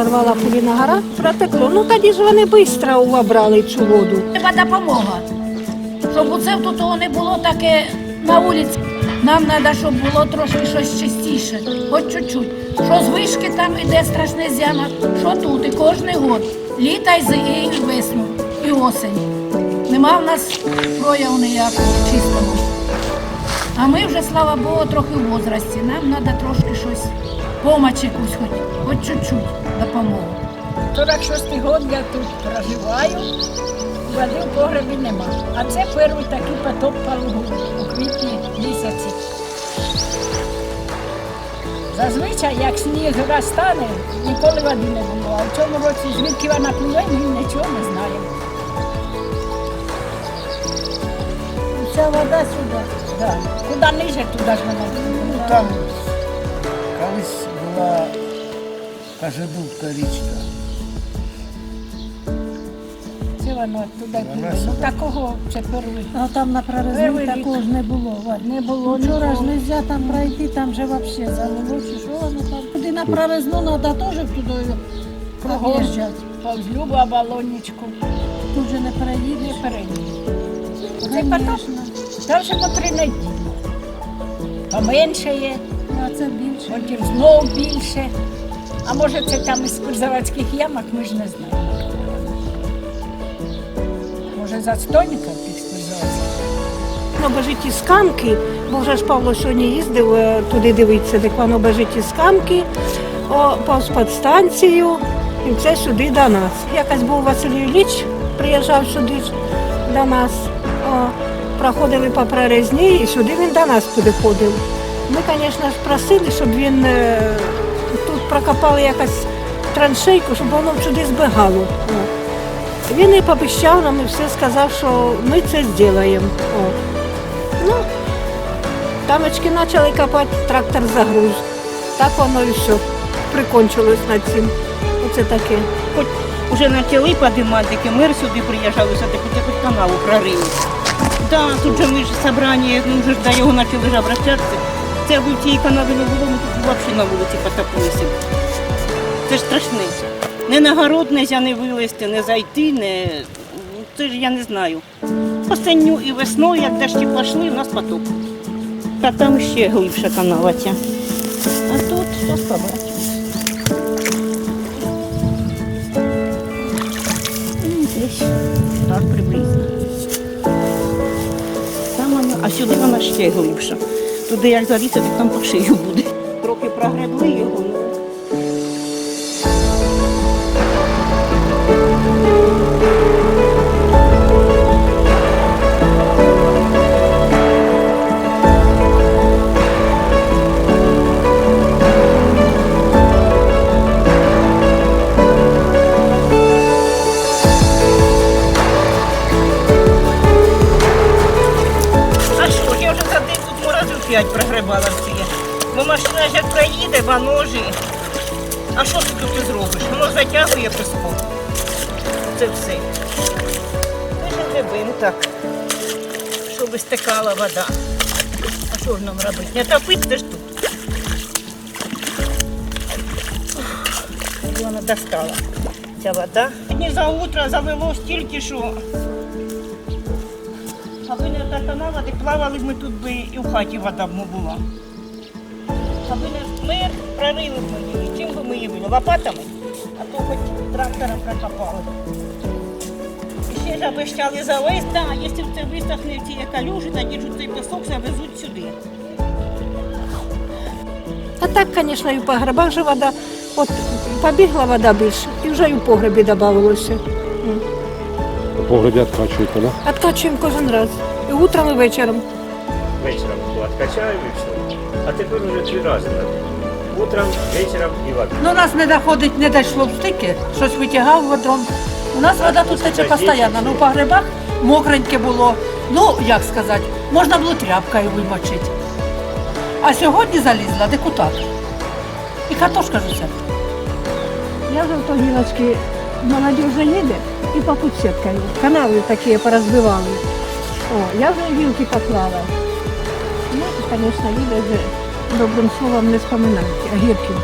прорвала Пуліна гора, протекло. Ну тоді ж вони швидко обрали цю воду. Треба допомога. Щоб оце тут того не було таке на вулиці. Нам треба, щоб було трошки щось чистіше, хоч чуть-чуть. Що з вишки там іде страшне зяма, що тут, і кожний год. Літа зи- і весну, і осень. Нема в нас прояву ніякого чистого. А ми вже, слава Богу, трохи в возрасті. Нам треба трошки щось, помочь якусь, хоч, хоч чуть-чуть допомогу. 46 год я тут проживаю, води в погребі нема. А це перший такий потоп по лугу у квітні місяці. Зазвичай, як сніг розтане, ніколи води не було. А в цьому році звідки вона пливе, ми нічого не знаємо. Вся вода сюди. Да. Куди ниже, туди ж вона. Ну, там колись була Кажедубка річка. Це воно туди Вона. Ну сюди. такого це перший. А там на Перший прорезні такого ж не було. Валь. Не було Вчора ж нікого. не можна там пройти, там же взагалі залило, чи що воно там. Туди на прорезну треба теж туди проїжджати. Повз Любу оболонечку. Тут же не Не переїдеш. Це. Конечно. Там вже по три неділі. Поменше є, А це більше. потім знову більше. А може це там із заводських ямок, ми ж не знаємо. Може за застойника тих спирзаводських? Воно бежить із камки, бо вже ж Павло сьогодні їздив е, туди дивитися, де воно бежить із камки, о, повз підстанцію, і це сюди до нас. Якось був Василь Ілліч, приїжджав сюди до нас. О, проходили по прорезні і сюди він до нас підходив. Ми, звісно просили, щоб він е, тут прокопали якось траншейку, щоб воно сюди збігало. Він і пообіцяв нам і все сказав, що ми це зробимо. Ну, тамочки почали копати, трактор загруз. Так воно і все. Прикончилось на цим. Оце таке. Хоч уже почали підіймати, мир сюди приїжджав, сюди хоч канаву прорили. Да, тут же ми ж собрання, ну вже до його почали обращатися. Це аби цієї канави не було, ми тут взагалі на вулиці потопилися. Це ж страшне. Не на город нельзя не вилезти, не зайти, не... Це ж я не знаю. Осенню і весною, як дощі пішли, у нас потоп. А там ще глибша канава ця. А тут зараз побачимо. Ну, Десь так приблизно. Там вона, а сюди вона ще глибша. Туди як залізти, так там по шию буде. Трохи прогребли його. Прогребала. Бо машина ж як проїде, воно ж. А що ти тут зробиш? Воно затягує песком. Це все. Ми ж гребимо так, щоб стекала вода. А що ж нам робити? Не топити ж тут. Вона достала ця вода. Сьогодні за утро залило стільки, що Аби не та канава, де плавали ми тут би і в хаті вода б не була. Аби не мир, прорили б ми її. Чим би ми її? Лопатами? А то хоч трактором прокопали. І ще ж обещали завезти, да, якщо це висохне ці калюжі, тоді ж цей пісок завезуть сюди. А так, звісно, і в погребах же вода. От побігла вода більше, і вже і в погребі додавалося. У погребі відкачуєте, да? Откачуємо кожен раз. І утром, і вечором. вечером откачаю и все. А теперь уже три раза. Утром, вечером и в обед. Ну, у нас не доходить, не дійшло в стики, щось витягав водом. У нас вода тут тече постійно, ну по грибах мокреньке було. Ну, як сказати, можна було тряпкою вимочити. А сьогодні залізла депутат. І картошка ж усе. Я вже в то гілочки молодь вже їде і по сіткою. Канави такі порозбивали. О, я вже гілки поклала. Ну, звісно, їде вже добрим словом не споминайте, а гірким.